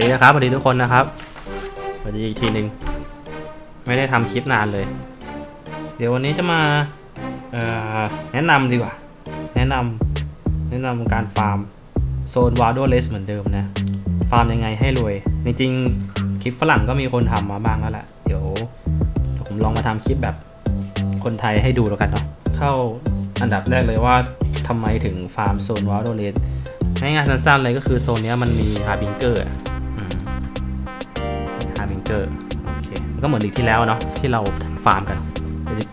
ดีนะครับสวัสดีทุกคนนะครับสวัสดีอีกทีหนึ่งไม่ได้ทำคลิปนานเลย เดี๋ยววันนี้จะมาแนะนำดีกว่า แนะนำแนะนำการฟาร์มโซนวาร์ดเลสเหมือนเดิมนะ ฟาร์มยังไงให้รวย จริงๆคลิปฝรั่งก็มีคนทำมาบ้างแล้วแหละ เดี๋ยวผมลองมาทำคลิปแบบคนไทยให้ดูแล้วกันเนาะ เข้าอันดับแรกเลยว่าทำไมถึงฟาร์มโซนวาร์ดเลสง่ายๆสั้นๆเลยก็คือโซนนี้มันมีฮาร์บิงเกอร์ เกอร์โอเคก็เหมือนอีกที่แล้วเนาะที่เราฟาร์มกัน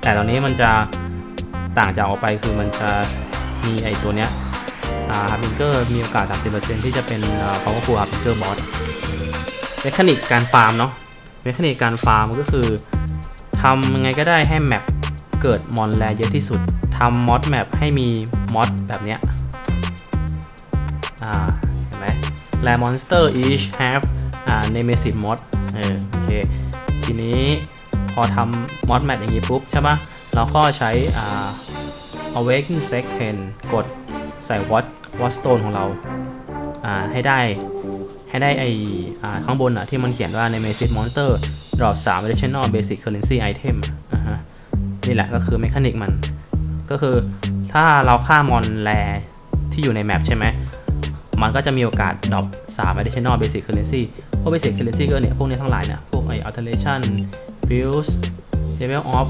แต่ตอนนี้มันจะต่างจากออกไปคือมันจะมีไอตัวเนี้ยฮาร์บิงเกอร์มีโอกาส 30%ที่จะเป็นเขาก็คือฮาร์บิงเกอร์บอสเมคานิกการฟาร์มเนาะเมคานิกการฟาร์มก็คือทำยังไงก็ได้ให้แมปเกิดมอนแรเยอะที่สุดทำมอดแมปให้มีมอดแบบเนี้ยอ่าเห็นไหมแรมอนสเตอร์ each have อ่า nemesis mod เออโอเค ทีนี้พอทำ mod map อย่างนี้ปุ๊บใช่ปะเราก็ใช้อ่า awaken sec 10 กดใส่ watch watch stone ของเราอ่าให้ได้ให้ได้ไออ่าข้างบนอะที่มันเขียนว่า nemesis monster drop 3 additional basic currency item อ่าฮะนี่แหละก็คือเมคานิกมัน ก็คือถ้าเราฆ่ามอนแรที่อยู่ในแมปใช่ไหมมันก็จะมีโอกาสดรอป3 additional basic currency วก basic currency ก็เนี่ย พวกนี้ทั้งหลายเนี่ย พวกไอ alteration fuse level of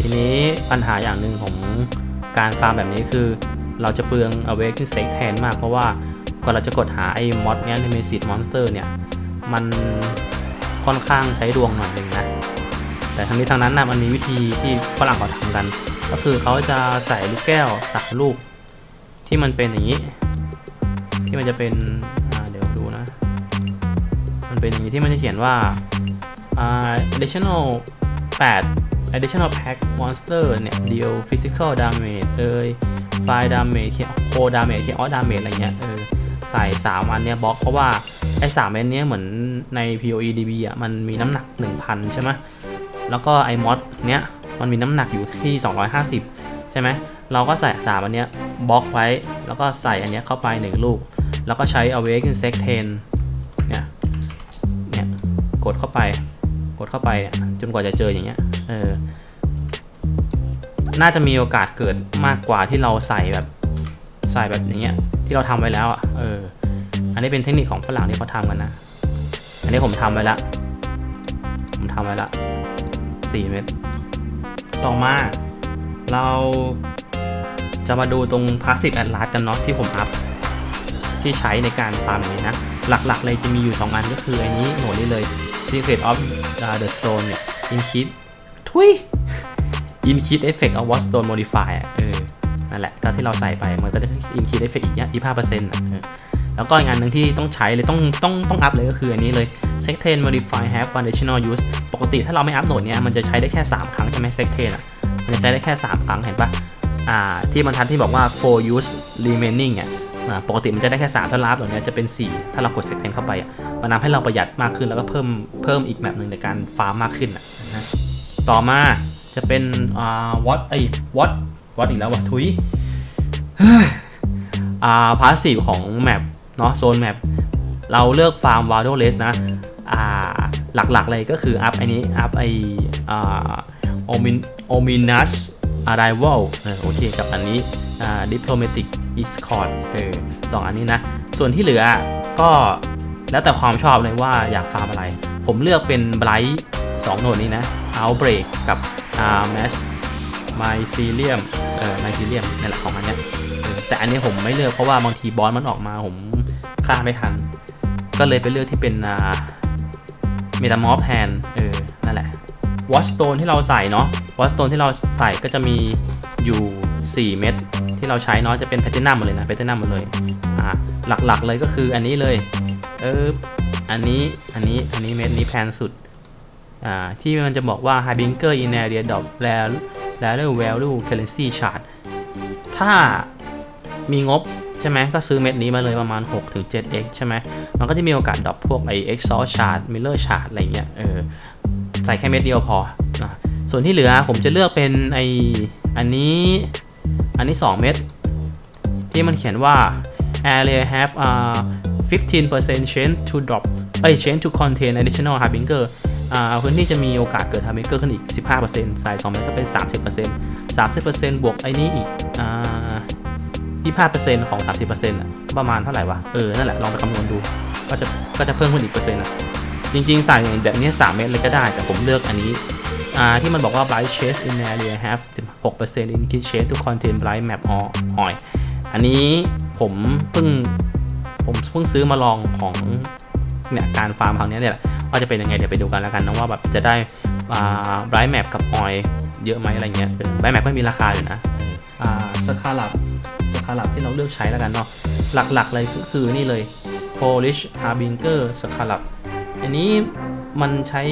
ทีนี้ปัญหาอย่างหนึ่งของการฟาร์มแบบนี้คือ เราจะเปลือง awaken sec แทนมาก เพราะว่าก่อนเราจะกดหาไอ้ mod เนี้ย nemesis monster เนี่ย มันค่อนข้างใช้ดวงหน่อยนึงนะ แต่ทั้งนี้ทั้งนั้นนะมันมีวิธีที่ฝรั่งเขาทำกัน ก็คือเขาจะใส่ลูกแก้วสักลูกที่มันเป็นอย่างนี้ ที่มันจะเป็น มันเป็นอย่างนี้ที่มันจะเขียนว่า additional 8 additional pack monster เนี่ย deal physical damage เอ่ย fire damage core damage chaos damage อะไรเงี้ยเออใส่ 3 อันเนี้ยบล็อกเพราะว่า ไอ้3อันเนี้ยเหมือนใน POE DB อะมันมีน้ำหนัก 1,000 ใช่ไหมแล้วก็ไอ้มอดเนี้ยมันมีน้ำหนักอยู่ที่ 250 ใช่ไหมเราก็ใส่3อันเนี้ยบล็อกไว้ แล้วก็ใส่อันเนี้ยเข้าไป 1 ลูก แล้วก็ใช้ awaken sec 10เนี่ยเนี่ย กดเข้าไป กดเข้าไปเนี่ยจนกว่าจะเจออย่างเงี้ยเออน่าจะมีโอกาสเกิดมากกว่าที่เราใส่แบบใส่แบบอย่างเงี้ยที่เราทำไว้แล้วอะเอออันนี้เป็นเทคนิคของฝรั่งที่เขาทำกันนะ อันนี้ผมทำไว้ละผมทำไว้ละสี่เม็ดต่อมาเราจะมาดูตรง passive atlas กันเนาะที่ผมอัพที่ใช้ในการฟาร์มนี้นะ หลักๆเลยจะมีอยู่ 2 อันก็คืออันนี้โหนดนี้เลย Secret of the Stone เนี่ย Increase ทุย Increase Effect of What Stone Modify อะเออนั่นแหละก็ที่เราใส่ไปมันก็จะ Increase Effect อีกเนี่ย25%อะเออแล้วก็อีกอันหนึ่งที่ต้องใช้เลยต้องต้องต้องอัพเลยก็คืออันนี้เลย s e c t a n Modify Have Foundational Use ปกติถ้าเราไม่อัพโหลดเนี้ยมันจะใช้ได้แค่ 3 ครั้งใช่ไหม s e c t a n อะมันจะใช้ได้แค่ 3 ครั้งเห็นปะอ่าที่บรรทัดที่บอกว่า for use remaining อะ ปกติมันจะได้แค่3ถ้ารับโหลดเนี้ยจะเป็น 4 ถ้าเรากด s e c t a n เข้าไปมันทำให้เราประหยัดมากขึ้นแล้วก็เพิ่มเพิ่มอีกแบบหนึ่งในการฟาร์มมากขึ้นอะนะต่อมาจะเป็นอ่า what ไอ้ what what อีกแล้ววะทุยอ่าพาสซีฟของแมปเนาะโซนแมปเราเลือกฟาร์มวาร์โดเลสนะอ่าหลักๆเลยก็คืออัพไอ้นี้อัพไออ่าโอมินโอมินัสอาร์ไรวัลโอเคกับอันนี้ ดิปโลเมติกอิสคอร์ดเออสองอันนี้นะ ส่วนที่เหลือก็แล้วแต่ความชอบเลยว่าอยากฟาร์มอะไร ผมเลือกเป็นไบรท์สองโหนดนี้นะ Outbreak กับอ่า Mass ไมซีเลียมเออไมซีเลียมนี่นแหละของมันเนี่ยแต่อันนี้ผมไม่เลือกเพราะว่าบางทีบอสมันออกมาผมฆ่าไม่ทัน ก็เลยไปเลือกที่เป็นอ่าเมตามอฟแทนเออ นั่นแหละวอชสโตนที่เราใส่เนาะวอชสโตนที่เราใส่ก็จะมีอยู่ 4 เม็ด ที่เราใช้เนาะจะเป็นแพทเทินัมหมดเลยนะแพทเทินัมหมดเลยอ่าหลักๆเลยก็คืออันนี้เลยเอออันนี้อันนี้อันนี้เม็ดนี้แพงสุดอ่าที่มันจะบอกว่า High Binker in area drop rare rare value currency chart ถ้ามีงบใช่ไหมก็ซื้อเม็ดนี้มาเลยประมาณ 6-7x ใช่ไหมมันก็จะมีโอกาสดรอปพวกไอ exhaust chart miller chart อะไรเงี้ยเออใส่แค่เม็ดเดียวพอนะส่วนที่เหลือผมจะเลือกเป็นไออันนี้ อันนี้ 2 เม็ดที่มันเขียนว่า area have a 15% chance to drop เอ้ย change to contain additional harbinger อ่าพื้นที่จะมีโอกาสเกิด harbinger ขึ้นอีก 15%ใส่2เมตรก็เป็น 30% 30%บวกไอ้นี้อีกอ่า25%ของ 30%อะประมาณเท่าไหร่วะ เออ นั่นแหละ ลองไปคำนวณดู ก็จะ ก็จะเพิ่มขึ้นอีกเปอร์เซ็นต์อะ จริงๆใส่อย่างแบบนี้ 3 เมตรเลยก็ได้ แต่ผมเลือกอันนี้ ที่มันบอกว่า bright shades in area have 16% increase shade to contain bright map or oil อันนี้ผมเพิ่งผมเพิ่งซื้อมาลองของเนี่ยการฟาร์มครั้งนี้เนี่ยแหละว่าจะเป็นยังไงเดี๋ยวไปดูกันแล้วกันนะว่าแบบจะได้อ่า bright map กับ oil เยอะไหมอะไรเงี้ย bright map ไม่มีราคาอยู่นะอ่าสคาลับสคาลับที่เราเลือกใช้แล้วกันเนาะหลักๆเลยก็คือนี่เลย Polish Harbinger s c a l a p อันนี้ มันใช้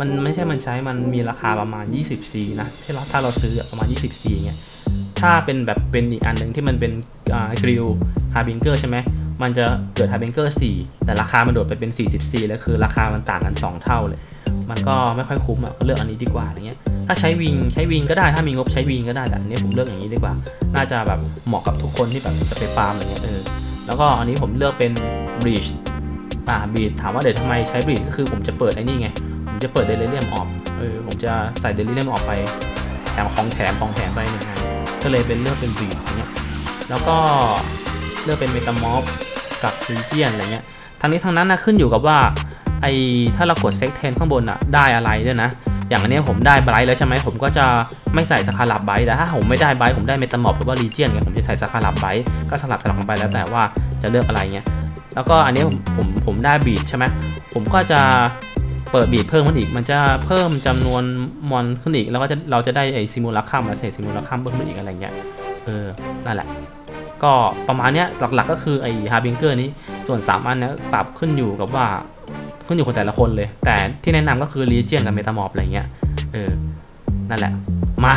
มันไม่ใช่มันใช้ มันมีราคาประมาณ 20 c นะที่เราถ้าเราซื้อประมาณ 20 c เงี้ย ถ้าเป็นแบบเป็นอีกอันหนึ่งที่มันเป็นกริลฮาร์บิงเกอร์ใช่ไหม มันจะเกิดฮาร์บิงเกอร์4แต่ราคามันโดดไปเป็น44แล้วคือราคามันต่างกัน 2 เท่าเลย มันก็ไม่ค่อยคุ้มอะเลือกอันนี้ดีกว่าอะไรเงี้ย ถ้าใช้วิงใช้วิงก็ได้ ถ้ามีงบใช้วิงก็ได้ แต่อันนี้ผมเลือกอย่างนี้ดีกว่า น่าจะแบบเหมาะกับทุกคนที่แบบจะไปฟาร์มอะไรเงี้ยเออ แล้วก็อันนี้ผมเลือกเป็น Breach อ่าบีดถามว่าเดี๋ยวทำไมใช้บีดก็คือผมจะเปิดไอ้นี่ไง ผมจะเปิดเดลิเรียมออกเออผมจะใส่เดลิเรียมออกไปแถมของแถมของแถมไปหนึ่งอันก็เลยเป็นเลือกเป็นบีดอย่างเงี้ยแล้วก็เลือกเป็นเมกามอฟกับรีเจียนอะไรเงี้ยทั้งนี้ทั้งนั้นนะขึ้นอยู่กับว่าไอถ้าเรากดเซ็กเทนข้างบนอะได้อะไรด้วยนะ อย่างอันนี้ผมได้ไบรท์แล้วใช่ไหมผมก็จะไม่ใส่สคาลับไบรท์แต่ถ้าผมไม่ได้ไบรท์ผมได้เมตามอฟหรือว่ารีเจียนไงผมจะใส่สคาลับไบรท์ก็สลับสลับกันไปแล้วแต่ว่าจะเลือกอะไรเงี้ย แล้วก็อันนี้ผมผมผมได้บีดใช่ไหมผมก็จะเปิดบีดเพิ่มขึ้นอีก มันจะเพิ่มจำนวนมอนขึ้นอีก แล้วก็จะเราจะได้ไอซิมูลัคคัมมาเศษซิมูลัคคัมเพิ่มขึ้นอีกอะไรเงี้ย เออ นั่นแหละ ก็ประมาณเนี้ยหลักๆก็คือไอฮาร์บิงเกอร์นี้ ส่วน3อันเนี้ยปรับขึ้นอยู่กับว่าขึ้นอยู่กับแต่ละคนเลย แต่ที่แนะนำก็คือรีเจียนกับเมตามอฟอะไรเงี้ย เออ นั่นแหละ มา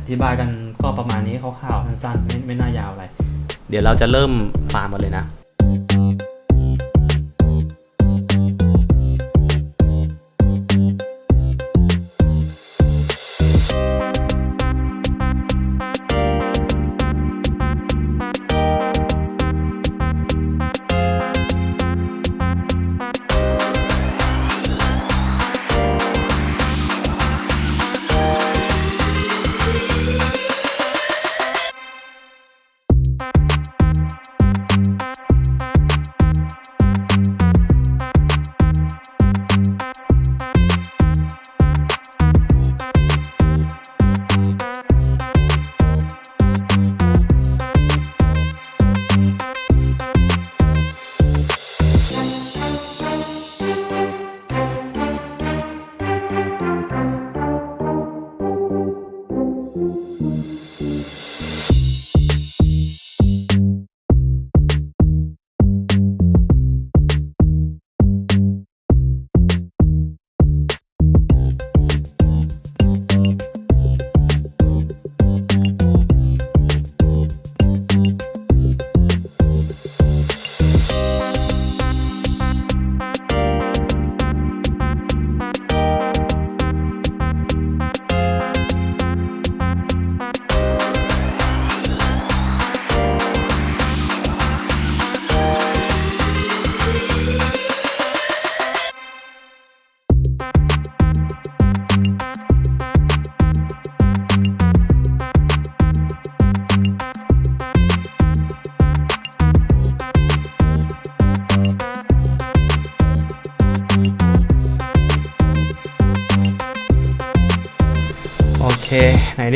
อธิบายกันก็ประมาณนี้คร่าวๆสั้นๆไม่ไม่น่ายาวอะไร เดี๋ยวเราจะเริ่มฟาร์มกันเลยนะ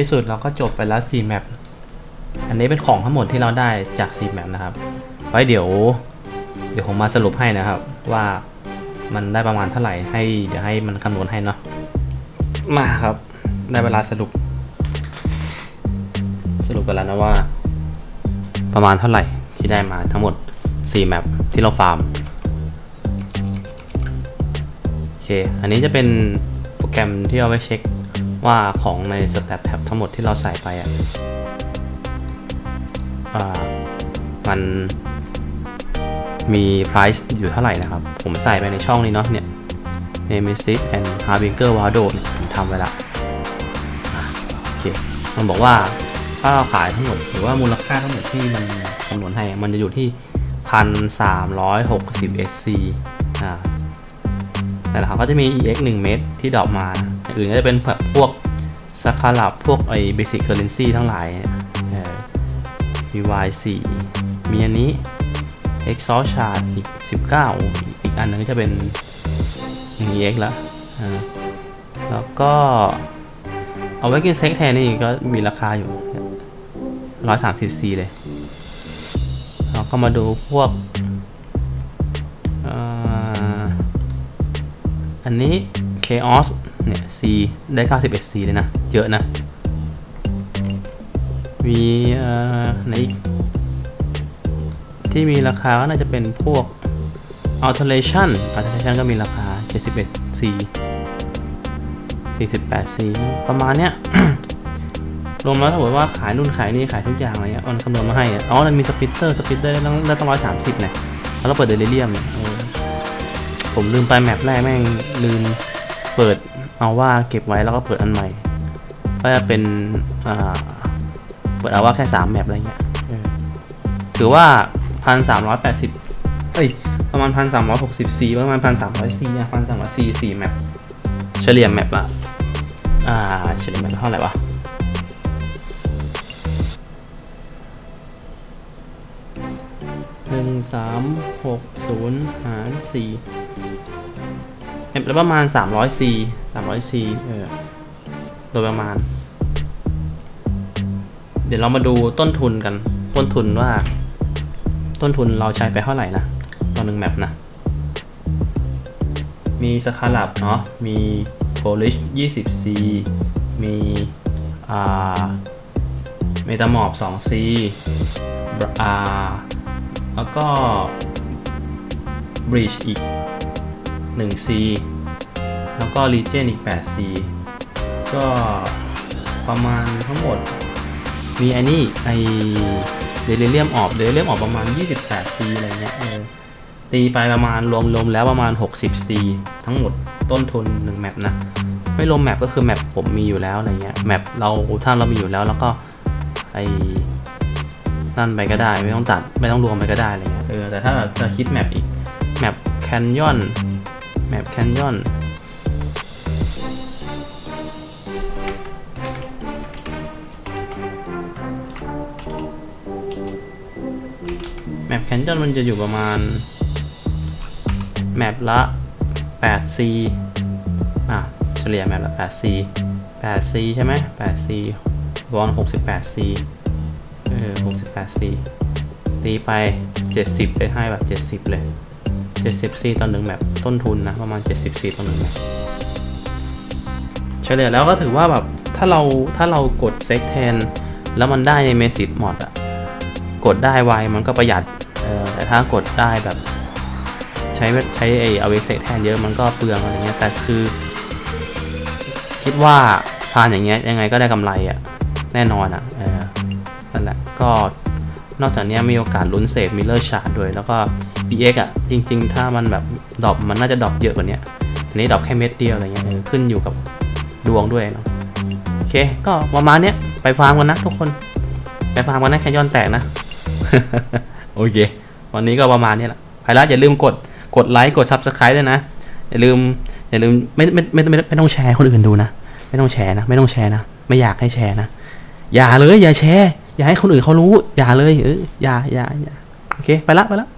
ที่สุดเราก็จบไปแล้ว4แมปอันนี้เป็นของทั้งหมดที่เราได้จาก4แมปนะครับ ไว้เดี๋ยว เดี๋ยวผมมาสรุปให้นะครับ ว่ามันได้ประมาณเท่าไหร่ให้เดี๋ยวให้มันคำนวณให้เนาะ มาครับ ได้เวลาสรุป สรุปกันแล้วนะว่า ประมาณเท่าไหร่ที่ได้มาทั้งหมด4แมปที่เราฟาร์มโอเค อันนี้จะเป็นโปรแกรมที่เอาไว้เช็ค ว่าของใน Stat Tab ทั้งหมดที่เราใส่ไปอะอ่ามันมี price อยู่เท่าไหร่นะครับ ผมใส่ไปในช่องนี้เนาะเนี่ย Nemesis and Harbinger Waldo เนี่ยผมทำไว้ละอะโอเค มันบอกว่าถ้าเราขายทั้งหมด หรือว่ามูลค่าทั้งหมดที่มันคำนวณให้ มันจะอยู่ที่ 1,360 SC อ่า แต่ละเขาก็จะมี EX 1 เม็ดที่ดรอปมาอย่างอื่นก็จะเป็นแบบพวกสักคาลับพวกไอ้ basic currency ทั้งหลายเนี่ย VY 4 มีอันนี้ exhaust chart อีก 19 อีกอันนึงก็จะเป็น EX ละแล้วก็เอาไว้กินเซ็กแทนนี่ก็มีราคาอยู่ 130 C เลยเราก็มาดูพวก อันนี้ Chaos เนี่ย C ได้ 91 C เลยนะ เยอะนะ มีในที่มีราคาก็น่าจะเป็นพวก Alteration Alteration ก็มีราคา 71 C 48 C ประมาณเนี้ยรวมแล้วถ้าบอกว่าขายนู่นขายนี่ขายทุกอย่างอะไรเงี้ยมันคำนวณมาให้อ๋อมันมีสปิตเตอร์สปิตเตอร์ได้ต้องได้ต้องร้อยสามสิบเนี่ยแล้วเราเปิดเดลิเรียมเนี่ย ผมลืมไปแมปแรกแม่งลืมเปิดเอาว่าเก็บไว้แล้วก็เปิดอันใหม่ ก็จะเป็นเปิดเอาว่าแค่สามแมปอะไรเงี้ยถือว่าพันสามร้อยแปดสิบเอ้ยประมาณพันสามร้อยหกสิบสี่ประมาณพันสามร้อยสี่พันสามร้อยสี่สี่แมปเฉลี่ยแมปละอ่าเฉลี่ยแมปเท่าไหร่วะหนึ่งสามหกศูนย์หารสี่ เอ็มแล้วประมาณสามร้อยซีสามร้อยซีเออโดยประมาณ เดี๋ยวเรามาดูต้นทุนกัน ต้นทุนว่า ต้นทุนเราใช้ไปเท่าไหร่นะต่อหนึ่งแมปนะ มีสคาลับเนาะ มี polish 20c มีอ่าเมตาหมอบ 2c อ่าแล้วก็ Breach อีก 1C แล้วก็ Legion อีก 8C ก็ประมาณทั้งหมด มีไอ้นี่ไอเดลิเรียมออกเดลิเรียมออกประมาณ 28C อะไรเงี้ยเออตีไปประมาณรวมรวมแล้วประมาณ 60C ทั้งหมดต้นทุน1แมปนะ ไม่รวมแมปก็คือแมปผมมีอยู่แล้วอะไรเงี้ยแมปเราถ้าเรามีอยู่แล้วแล้วก็ไอนั่นไปก็ได้ไม่ต้องตัดไม่ต้องรวมไปก็ได้อะไรเงี้ยเออแต่ถ้าจะคิดแมปอีกแมปแคนยอน แมปแคนยอนแมปแคนยอนมันจะอยู่ประมาณ แมปละ 8C อะ เฉลี่ยแมปละ 8C 8C ใช่ไหม 8C รวม 68C เออ 68 C ตีไป 70เลยให้แบบ 70 เลย 70 C ต่อหนึ่งแมปต้นทุนนะประมาณ 70 C ต่อหนึ่งแมปเฉลี่ยแล้วก็ถือว่าแบบถ้าเราถ้าเรากดเซ็กแทนแล้วมันได้ในเมสิ m มอดอะกดได้ไวมันก็ประหยัดแต่ถ้ากดได้แบบ ใช้ใช้ไอเอาเวกเซ็กแทนเยอะมันก็เปลืองอะไรเงี้ยแต่คือ คิดว่าพานอย่างเงี้ยยังไงก็ได้กำไรอะแน่นอนอะออนั่นแหละก็ นอกจากนี้มีโอกาสลุ้นเซฟมิลเลอร์ชาร์ดด้วย แล้วก็ DX อะ จริง ๆ ถ้ามันแบบดรอปมันน่าจะดรอปเยอะกว่านี้อันนี้ดรอปแค่เม็ดเดียวอะไรเงี้ยเออขึ้นอยู่กับดวงด้วยเนาะโอเค ก็ประมาณเนี้ยไปฟาร์มกันนะทุกคน ไปฟาร์มกันนะแคนยอนแตกนะ โอเค วันนี้ก็ประมาณนี้แหละไปแล้วอย่าลืมกดกดไลค์กด Subscribe ด้วยนะ อย่าลืมอย่าลืมไม่ไม่ไม่ไม่ไม่ต้องแชร์คนอื่นดูนะ ไม่ต้องแชร์นะ ไม่ต้องแชร์นะ ไม่อยากให้แชร์นะ อย่าเลยอย่าแชร์ อย่าให้คนอื่นเขารู้ อย่าเลย เอออย่าอย่าอย่าโอเค ไปละ ไปละ